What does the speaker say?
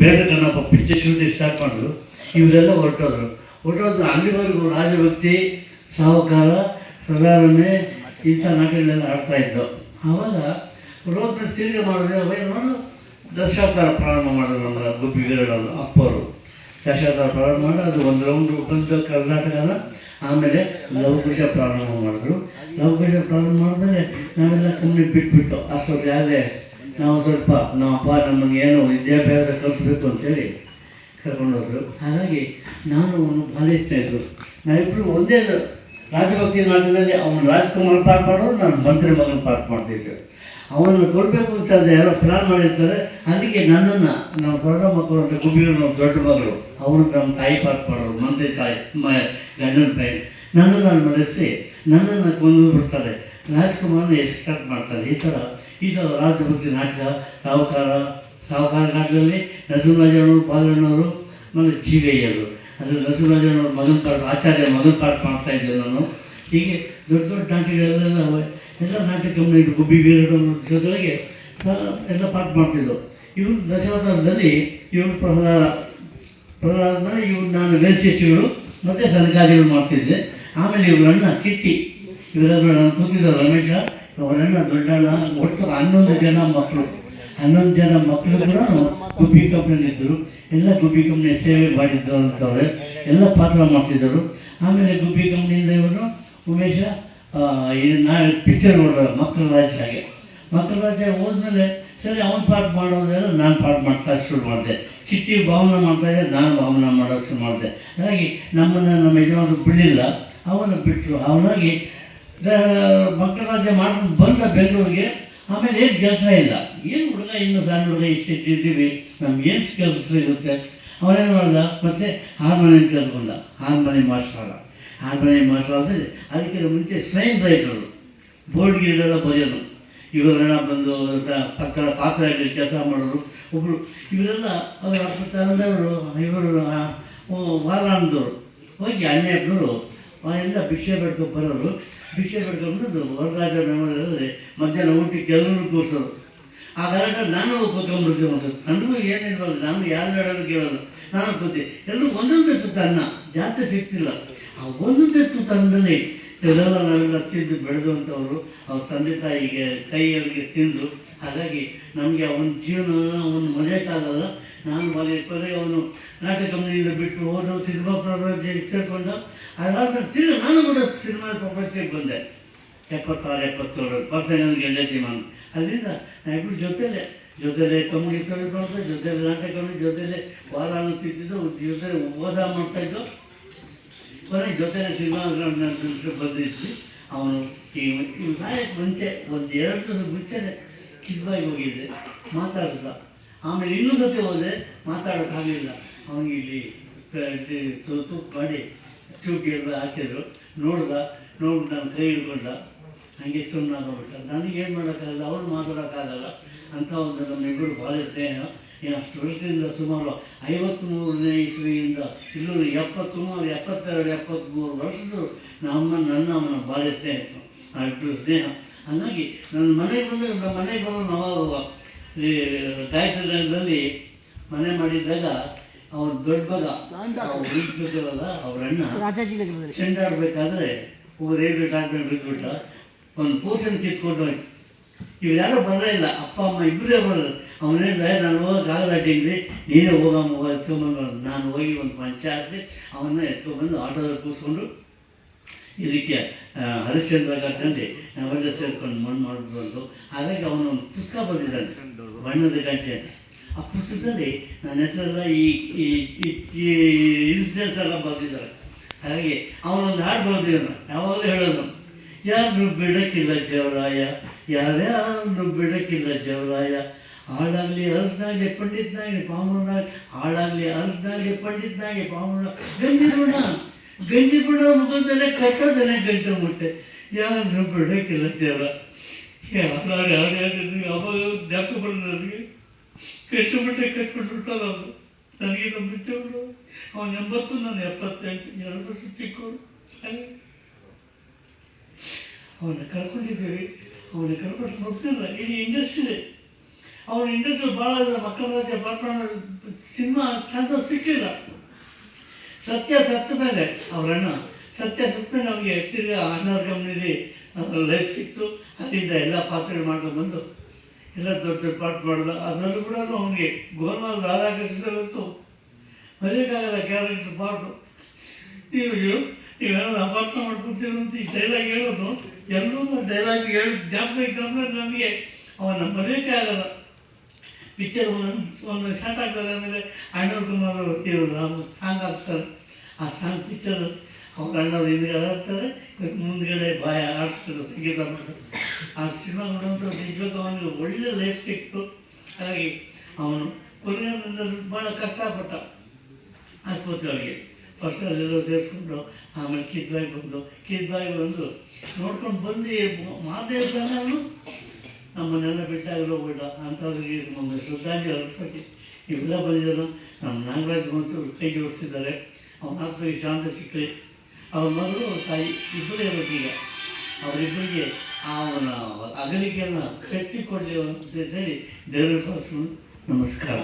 ಬೇರೆ Kannappa picture shooting start ಮಾಡಿದ್ರು ಇವರೆಲ್ಲ ಹೊರಟೋದ್ರು ಹೊರಟೋದ್ರು ಅಲ್ಲಿವರೆಗೂ ರಾಜಭಕ್ತಿ ಸಾಹುಕಾರ ಸದಾರಣೆ ಇಂಥ ನಾಟಕಗಳೆಲ್ಲ ಆಡ್ತಾ ಇದ್ದವು ಆವಾಗ ರೋದ್ನ ತಿರುಗಿ ಮಾಡಿದ್ರೆ ಅವೇ ನೋಡು ದಶಾವತಾರ ಪ್ರಾರಂಭ ಮಾಡಿದ್ರು ನಮ್ಮ ಗುಬ್ಬಿ ಅಪ್ಪರು ಅಪ್ಪವರು ದಶಾವತಾರ ಪ್ರಾರಂಭ ಮಾಡಿ ಅದು ಒಂದು ರೌಂಡ್ ಬಂದು ಕರ್ನಾಟಕನ ಆಮೇಲೆ ಲವಕುಶ ಪ್ರಾರಂಭ ಮಾಡಿದ್ರು ಲವಕುಶ ಪ್ರಾರಂಭ ಮಾಡಿದ್ರೆ ನಾವೆಲ್ಲ ಕಮ್ಮಿ ಬಿಟ್ಬಿಟ್ಟು ಅಷ್ಟೊತ್ತು ಯಾವುದೇ ನಾವು ಸ್ವಲ್ಪ ನಮ್ಮ ಅಪ್ಪ ನಮಗೆ ಏನೋ ವಿದ್ಯಾಭ್ಯಾಸ ಕಲಿಸ್ಬೇಕು ಅಂತೇಳಿ ಕರ್ಕೊಂಡೋದ್ರು. ಹಾಗಾಗಿ ನಾನು ಅವನು ಇಷ್ಟ ಇದ್ರು ನಾವಿಬ್ಬರು ಒಂದೇ ರಾಜಭಕ್ತಿ ನಾಟಕದಲ್ಲಿ ಅವನು ರಾಜ್ಕುಮಾರ್ ಪಾಠ ಮಾಡೋರು ನಾನು ಮಂತ್ರಿ ಮಗನ ಪಾಠ ಮಾಡ್ತಿದ್ದೆ ಅವನನ್ನು ಕೊಡಬೇಕು ಅಂತ ಯಾರೋ ಪ್ಲಾನ್ ಮಾಡಿರ್ತಾರೆ. ಅದಕ್ಕೆ ನನ್ನನ್ನು, ನಮ್ಮ ದೊಡ್ಡ ಮಕ್ಕಳು ಅಂತ ಗುಬ್ಬಿಗಳು ನಮ್ಮ ದೊಡ್ಡ ಮಗಳು. ಅವರು ನಮ್ಮ ತಾಯಿ ಪಾಠ ಮಾಡೋರು ಮಂತ್ರಿ ತಾಯಿ, ಮ, ಗಂಡನ ತಾಯಿ. ನನ್ನನ್ನು ನಾನು ಮರೆಸಿ ನನ್ನನ್ನು ಕೊಂದು ಬಿಡ್ತಾರೆ. ರಾಜ್ಕುಮಾರ್ನ ಎಸ್ಕಾಟ್ ಮಾಡ್ತಾರೆ. ಈ ಥರ ಈ ಥರ ರಾಜಭಕ್ತಿ ನಾಟಕ, ಸಾಹುಕಾರ ಸಾಹುಕಾರ ನಾಟಕದಲ್ಲಿ ನರಸಿಂಹರಾಜನವರು ಬಾಲಣ್ಣವರು ಮತ್ತು ಜೀವಯ್ಯರು ಅಂದರೆ ನರಸಿಂಹರಾಜನವ್ರ ಮಗನ ಪಾಠ, ಆಚಾರ್ಯ ಮಗನ ಪಾಠ ಮಾಡ್ತಾ ಇದ್ದೆ ನಾನು. ಹೀಗೆ ದೊಡ್ಡ ದೊಡ್ಡ ನಾಟಕಗಳೆಲ್ಲ. ಎಲ್ಲ ನಾಟಕ ಕಂಪ್ನಿ ಗುಬ್ಬಿ ವೀರಣ್ಣವ್ರ ಜೊತೆಗೆ ಎಲ್ಲ ಪಾಠ ಮಾಡ್ತಿದ್ದರು ಇವರು ದಶಾವತಾರದಲ್ಲಿ ಇವರು ಪ್ರಹ್ಲಾದ ಪ್ರಹ್ಲಾದ ಇವರು ನಾನು ವೇದಶಿಷ್ಯಗಳು ಮತ್ತು ಸನಕಾದಿಗಳು ಮಾಡ್ತಿದ್ದೆ. ಆಮೇಲೆ ಇವ್ರ ಅಣ್ಣ ಕಿಟ್ಟಿ ಇವರೆಲ್ಲ ನಾನು ಕೂತಿದ್ದ ರಮೇಶ. ಅವರಣ್ಣ ದೊಡ್ಡಣ್ಣ, ಒಟ್ಟು ಹನ್ನೊಂದು ಜನ ಮಕ್ಕಳು. ಹನ್ನೊಂದು ಜನ ಮಕ್ಕಳು ಕೂಡ ಗುಬ್ಬಿ ಕಂಪ್ನಿಯಲ್ಲಿ ಇದ್ದರು ಎಲ್ಲ ಗುಬ್ಬಿ ಕಂಪ್ನಿ ಸೇವೆ ಮಾಡಿದ್ದವರು ಅಂತವ್ರೆ. ಎಲ್ಲ ಪಾತ್ರ ಮಾಡ್ತಿದ್ದರು. ಆಮೇಲೆ ಗುಬ್ಬಿ ಕಂಪ್ನಿಯಿಂದ ಇವನು ಉಮೇಶ ನಾಳೆ ಪಿಕ್ಚರ್ ನೋಡಿದ ಮಕ್ಕಳ ರಾಜ್ಯ ಹಾಗೆ ಮಕ್ಕಳ ರಾಜ್ಯ ಹೋದ್ಮೇಲೆ, ಸರಿ, ಅವ್ನು ಪಾಠ ಮಾಡೋದೆಲ್ಲ ನಾನು ಪಾಠ ಮಾಡ್ತಾ ಶುರು ಮಾಡಿದೆ. ಚಿಟ್ಟಿ ಭಾವನ ಮಾಡ್ತಾ ಇದ್ದೆ, ನಾನು ಭಾವನ ಮಾಡೋಕ್ಕೆ ಶುರು ಮಾಡಿದೆ. ಹಾಗಾಗಿ ನಮ್ಮನ್ನು ನಮ್ಮ ಯಜಮಾನರು ಬಿಡಲಿಲ್ಲ. ಅವನು ಬಿಟ್ಟರು ಅವನಾಗಿ ಮಕ್ಕಳ ರಾಜ್ಯ ಮಾಡ್ಕೊಂಡು ಬಂದ ಬೆಂಗಳೂರಿಗೆ, ಆಮೇಲೆ ಏನು ಕೆಲಸ ಇಲ್ಲ. ಏನು ಹುಡುಗ ಇನ್ನು ಸಣ್ಣ ಹುಡುಗ ಇಷ್ಟು ಇದ್ದೀವಿ, ನಮ್ಗೆ ಏನು ಕೆಲಸ ಸಿಗುತ್ತೆ? ಅವನೇನು ಮಾಡ್ದ? ಮತ್ತೆ ಹಾರ್ಮೋನಿಯಂ ಕಲ್ತ್ಕೊಂಡ. ಹಾರ್ಮೋನಿಯಂ ಮಾಸ್ಟರ್ ಹಾರ್ಮೋನಿಯಂ ಮಾಸ್ಟರ್ ಆದರೆ ಅದಕ್ಕಿಂತ ಮುಂಚೆ ಸೈನ್ ರೈಟರು. ಬೋರ್ಡ್ ಗೀಡೆಲ್ಲ ಬರೆಯೋನು ಇವರೆಲ್ಲ ಬಂದು ಪತ್ರ, ಪಾತ್ರ ಕೆಲಸ ಮಾಡೋರು ಒಬ್ಬರು ಇವರೆಲ್ಲ ಅವರ ತಂದವರು ಇವರು ವಾರಾಣದವರು. ಹೋಗಿ ಅನ್ಯಾಯರು ಎಲ್ಲ ಭಿಕ್ಷೆ ಪಡ್ಕೊಂಡು ಬರೋರು. ಭಿಕ್ಷೆ ಪಡ್ಕೊಂಡು ವರರಾಜ ಮೆಮೋರಿಯಲ್ ಮಧ್ಯಾಹ್ನ ಊಟಕ್ಕೆ ಎಲ್ಲರೂ ಕೂರಿಸೋರು. ಆ ಗಲಾಟೆ ನಾನು ಕೂತ್ಕೊಂಡ್ಬಿಡ್ತೀವಿ ಅನ್ಸುತ್ತೆ ನನಗೂ ಏನಿಲ್ವಲ್ಲ ನಾನು ಯಾರು ಹೇಳೋದು ಕೇಳೋದು. ನಾನು ಕೂತಿ. ಎಲ್ಲರೂ ಒಂದೊಂದು ತುತ್ತ ಅನ್ನ. ಜಾಸ್ತಿ ಸಿಗ್ತಿಲ್ಲ. ಆ ಒಂದೊಂದು ತುತ್ತ ಅನ್ನದಲ್ಲಿ ಎಲ್ಲೆಲ್ಲ ನಾವೆಲ್ಲ ತಿಂದು ಬೆಳೆದಂಥವ್ರು ಅವ್ರ ತಂದೆ ತಾಯಿಗೆ ಕೈಗಳಿಗೆ ತಿಂದು. ಹಾಗಾಗಿ ನಮಗೆ ಅವನ ಜೀವನ ಅವನು ಮರೆಯೋಕ್ಕಾಗಲ್ಲ. ನಾನು ಮಲೆ ಪದೇ ಅವನು ನಾಟಕ ಕಂಪ್ನಿಯಿಂದ ಬಿಟ್ಟು ಹೋದ ಸಿನಿಮಾ ಪ್ರಪಂಚಕ್ಕೆ ಸೇರಿಕೊಂಡ ಅದಾದ ತಿರ್ಗಿ ನಾನು ಕೂಡ ಸಿನಿಮಾ ಪ್ರಪಂಚಕ್ಕೆ ಬಂದೆ. ಎಪ್ಪತ್ತಾರು ಎಪ್ಪತ್ತೇಳು ಪರ್ಸೆಂಟ್ ಗೆಲ್ಲೈತಿ ನಾನು ಅಲ್ಲಿಂದ ನಾವಿಬ್ಬರು ಜೊತೆಲೆ ಜೊತೆಲೆ ಕಮ್ಮಿ ಮಾಡ್ತಾ ಜೊತೆಲೆ ನಾಟಕ ಜೊತೆಲೆ ವಾರ ತಿಂತಿದ್ದು ಜೊತೆ ಉಪವಾಸ ಮಾಡ್ತಾಯಿದ್ದು ಕೊನೆಗೆ ಜೊತೆಲೆ ಸಿನಿಮಾ ಬಂದಿದ್ವಿ. ಅವನು ಈ ಸಾಯಕ್ಕೆ ಮುಂಚೆ, ಒಂದು ಎರಡು ದಿವಸ ಮುಂಚೆನೆ ಕಿದ್ವಾಗಿ ಹೋಗಿದ್ದೆ. ಮಾತಾಡ್ದ ಆಮೇಲೆ ಇನ್ನೂ ಸತಿ ಹೋದೆ ಮಾತಾಡೋಕ್ಕಾಗಲಿಲ್ಲ ಅವನಿಗೆ ಇಲ್ಲಿ, ಕ- ಇದು ತು- ತೂಕು ಮಾಡಿ ಟ್ಯೂಬ್ಗೆ ಹಾಕಿದ್ರು. ನೋಡ್ದ, ನೋಡ್ಬಿಟ್ಟು ನಾನು ಕೈ ಹಿಡ್ಕೊಂಡ, ಹಂಗೆ ಸುಮ್ಮನಾಗೋಗ್ಬಿಟ್ಟ ನನಗೇನು ಮಾಡೋಕ್ಕಾಗಲ್ಲ, ಅವ್ರು ಮಾತಾಡೋಕ್ಕಾಗಲ್ಲ. ಅಂತ ಒಂದು ನಮ್ಮಿಬ್ಬರು ಭಾಳ ಏನು. ಅಷ್ಟು ವರ್ಷದಿಂದ ಸುಮಾರು ಐವತ್ತ್ಮೂರನೇ ಇಸ್ವಿಯಿಂದ ಇಲ್ಲೂ ಎಪ್ಪತ್ತು ಸುಮಾರು ಎಪ್ಪತ್ತೆರಡು, ಎಪ್ಪತ್ತ್ಮೂರು ವರ್ಷದ್ದು ನಮ್ಮ, ನನ್ನ ಅವನ ಭಾಳ ಇತ್ತು ಆ ಇಬ್ಬರು ಸ್ನೇಹ. ಹಾಗಾಗಿ ನನ್ನ ಮನೆಗೆ ಬಂದರೆ ನಮ್ಮ ಮನೆಗೆ ಬರೋ ನಾವು ಈ ಗಾಯತ್ರಿ ಮನೆ ಮಾಡಿದ್ದಾಗ ಅವನ ದೊಡ್ಡ ಮಗ ಹುಡುಗಿದ್ರಲ್ಲ ಅವ್ರ ಅಣ್ಣ ಚೆಂಡಾಡ್ಬೇಕಾದ್ರೆ ಒಬ್ಬ ರೈಲ್ವೆ ಮೇಲೆ ಬಿದ್ದುಬಿಟ್ಟ. ಒಂದು ಪೋಸನ್ ಕಿತ್ಕೊಂಡು ಹೋಯ್ತು. ಇವ್ರು ಯಾರೋ ಬರಲೇ ಇಲ್ಲ. ಅಪ್ಪ ಅಮ್ಮ ಇಬ್ಬರೇ ಬರೋದು ಅವನು ಹೇಳಿದ್ರೆ ನಾನು ಹೋಗಕ್ಕೆ ಆಗಲ್ಲ ನೀನೇ ಹೋಗಮ್ಮ ಹೋಗ. ಎತ್ಕೊಂಬಂದು ನಾನು ಹೋಗಿ ಒಂದು ಪಂಚ ಹಾರಿಸಿ ಅವನ್ನ ಎತ್ಕೊಂಡ್ಬಂದು ಆಟೋದಲ್ಲಿ ಕೂರಿಸ್ಕೊಂಡು ಇದಕ್ಕೆ ಹರಿಶ್ಚಂದ್ರ ಗಂಟೆ ನಾವೆಲ್ಲ ಸೇರ್ಕೊಂಡು ಮಣ್ಣು ಮಾಡಿಬಿಟ್ಟು ಹಾಗಾಗಿ ಅವನು ಒಂದು ಪುಸ್ತಕ ಬರೆದಿದ್ದಾನೆ. ಬಣ್ಣದ ಗಂಟೆ ಅಂತ. ಆ ಪುಸ್ತಕದಲ್ಲಿ ನನ್ನ ಹೆಸರೆಲ್ಲ ಈ ಈ ಇನ್ಸಿಡೆನ್ಸ್ ಎಲ್ಲ ಬರೆದಿದ್ದಾರೆ. ಹಾಗಾಗಿ ಅವನೊಂದು ಹಾಡು ಬರೆದಿದ್ದಾನೆ. ಯಾವಾಗಲೂ ಹೇಳೋದು ಯಾರು ಬಿಡಕ್ಕಿಲ್ಲ ಜವರಾಯ ಯಾರ್ಯಾರು ಬಿಡಕ್ಕಿಲ್ಲ ಜವರಾಯ ಹಾಳಾಗಲಿ ಅರಸನಾಗಲಿ ಪಂಡಿತನಾಗಲಿ ಪಾಮನಾಗಲಿ ಹಾಳಾಗಲಿ ಅರಸನಾಗಲಿ ಪಂಡಿತನಾಗಲಿ ಗಂಜಿ ಋಣ ಗಂಜಿ ಋಣ ಮುಖದಲ್ಲೇ ಕಟ್ಟೋದನ್ನೇ ಗಂಟೆ ಮುಟ್ಟೆ. ಯಾರು ಬಿಡೋಕ್ಕಿಲ್ಲ ಜನ. ಯಾರು ಯಾರು ಯಾರು ಅವಾಗ ಜ್ಞಾಪಕ ಬರೋದು ನನಗೆ. ಕಷ್ಟಪಟ್ಟೆ ಕಟ್ಬಿಟ್ಬಿಟ್ಟಲ್ಲ ಅವನು ನನಗಿಂತ ಮುಂಚೆ ಬಿಡು. ಅವನು ಎಂಬತ್ತು, ನಾನು ಎಪ್ಪತ್ತೆಂಟು. ಎರಡು ವರ್ಷ ಚಿಕ್ಕವನು ಅವನ್ನ ಕರ್ಕೊಂಡಿದ್ದೀವಿ. ಅವನ್ನ ಕರ್ಕೊಂಡು ಹೋಗ್ತಿಲ್ಲ. ಇಡೀ ಇಂಡಸ್ಟ್ರಿ ಅವನ ಇಂಡಸ್ಟ್ರಿ ಭಾಳ ಮಕ್ಕಳ ರಾಜ್ಯ ಪಾಟ್ಮಾಡ ಸಿನಿಮಾ ಚಾನ್ಸಸ್ ಸಿಕ್ಕಲಿಲ್ಲ ಸತ್ಯ ಸತ್ತ ಮೇಲೆ ಅವರಣ್ಣ ಸತ್ಯ ಸತ್ತ ಮೇಲೆ ಅವನಿಗೆ ತಿರ್ಗಾ ಅಣ್ಣವ್ರ ಕಂಪ್ನಿಲಿ ಲೈಫ್ ಸಿಕ್ತು. ಅಲ್ಲಿಂದ ಎಲ್ಲ ಪಾತ್ರೆ ಮಾಡ್ಕೊಂಡು ಬಂದು ಎಲ್ಲ ದೊಡ್ಡ ದೊಡ್ಡ ಪಾಠ ಮಾಡಿದ, ಅದರಲ್ಲೂ ಕೂಡ ಅವನಿಗೆ ಗೋಲ್ಮಾಲ್ ರಾಧಾಕೃಷ್ಣ ಮರೆಯೋಕ್ಕಾಗಲ್ಲ ಕ್ಯಾರೆಕ್ಟರ್ ಪಾಟು ನೀವು ನೀವೇನೋ ಅಪಾರ್ಥ ಮಾಡ್ಕೊತೀವಿ ಅಂತ ಈ ಡೈಲಾಗ್ ಹೇಳೋದು, ಎಲ್ಲರೂ ಡೈಲಾಗ್ ಹೇಳಿ ಜಾಸ್ತಿ ಇತ್ತು ಅಂದರೆ ನನಗೆ ಅವನ್ನ ಮರೆಯೋಕ್ಕೆ ಆಗಲ್ಲ. ಪಿಕ್ಚರ್ ಒಂದೊಂದು ಒಂದು ಶಾರ್ಟ್ ಆಗ್ತಾರೆ ಆಮೇಲೆ ಅಣ್ಣವ್ರ ಕುಮಾರ್ ಇವರು ಸಾಂಗ್ ಹಾಕ್ತಾರೆ. ಆ ಸಾಂಗ್ ಪಿಕ್ಚರ್ ಅವ್ರ ಅಣ್ಣವ್ರು ಹಿಂದ್ಗಡೆ ಆಡ್ತಾರೆ ಮುಂದ್ಗಡೆ ಬಾಯ ಆಡಿಸ್ತಾರೆ ಸಂಗೀತ ಮಾಡ್ತಾರೆ. ಆ ಸಿನಿಮಾ ನೋಡುವಂಥ ನಿಜವಾಗ ಅವನಿಗೆ ಒಳ್ಳೆ ಲೈಫ್ ಸಿಕ್ತು. ಹಾಗಾಗಿ ಅವನು ಕೊನೆಯಿಂದ ಭಾಳ ಕಷ್ಟಪಟ್ಟ ಆಸ್ಪತ್ರೆಗಳಿಗೆ ಫಸ್ಟ್ ಅಲ್ಲೆಲ್ಲ ಸೇರಿಸ್ಕೊಂಡು ಆಮೇಲೆ ಕಿದ್ಬಾಗಿ ಬಂದು ಕಿದ್ಬಾಗಿ ಬಂದು ನೋಡ್ಕೊಂಡು ಬಂದು ಮಾದೇವ ಸಣ್ಣನು ನಮ್ಮನ್ನೆಲ್ಲ ಬಿಟ್ಟಾಗಲೂ ಹೋಗ್ಬಿಟ್ಟ ಅಂಥವ್ರಿಗೆ ನಮ್ಮ ಶ್ರದ್ಧಾಂಜಲಿ ಅರ್ಪಿಸೋಕ್ಕೆ ಇವೆಲ್ಲ ಬಂದಿದ್ದಾನು ನಮ್ಮ ನಾಗರಾಜ್ ಮತ್ತು ಕೈ ಜೋಡಿಸಿದ್ದಾರೆ ಅವನ ಆತ್ಮಕ್ಕೆ ಶಾಂತಿ ಸಿಕ್ಕಲಿ ಅವ್ರ ಮಗಳು ತಾಯಿ ಇಬ್ಬರೇ ಇರೋದು ಈಗ. ಅವರಿಬ್ಬರಿಗೆ ಅವನ ಅಗಲಿಕೆಯನ್ನು ಶಕ್ತಿ ಅಂತ ಹೇಳಿ ದೇವರ ಪಾಸ್ ನಮಸ್ಕಾರ.